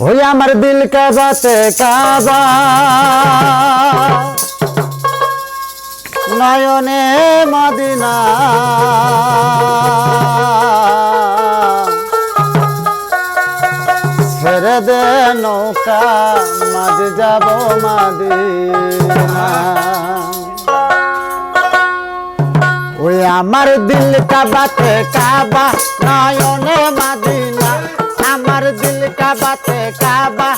ওই আমার দিল কাবাতে কাবা। নয়নে মদিনা। ছেড়ে দে নৌকা, মাঝে যাব মাদিনা। ওই আমার দিল কাবাতে কাবা, নয়নে মাদিনা। আমার দিল কাবাতে কাবা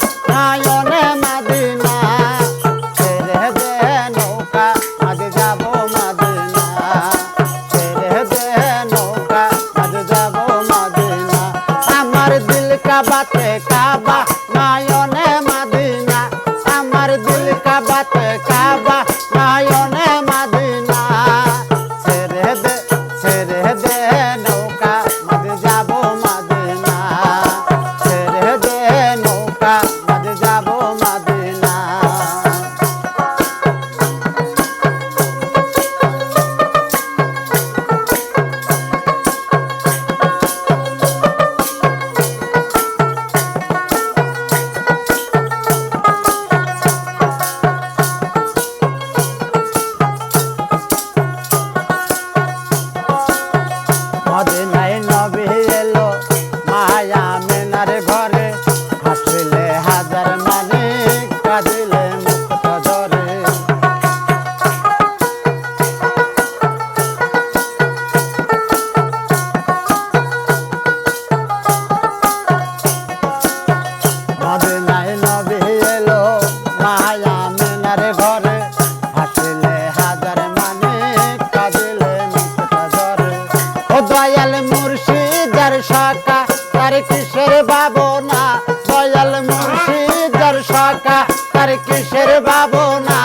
শাখা তার কিসের ভাবনা? দয়াল মুর্শিদার শাখা তার কিসের ভাবনা?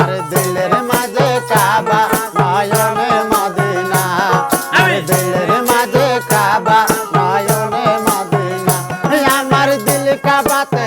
আর দিলের মাঝে কাবা নয়নে মদিনা। আর দিলের মাঝে কাবা নয়নে মদিনা। আমার দিল কাবাতে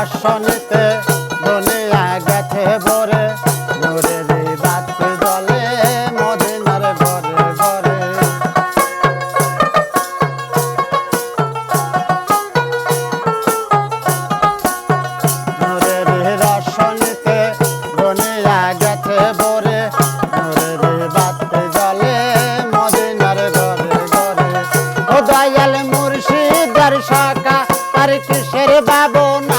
রে রসনিতে দুনিয়া গেছে ভরে। ওরে রে বাতি জলে মদিনার ঘরে ঘরে। ওরে রে রসনিতে দুনিয়া গেছে ভরে। ওরে রে বাতি জলে মদিনার ঘরে ঘরে। ও দয়াল মুর্শিদার শাখা, তার কিসের ভাবনা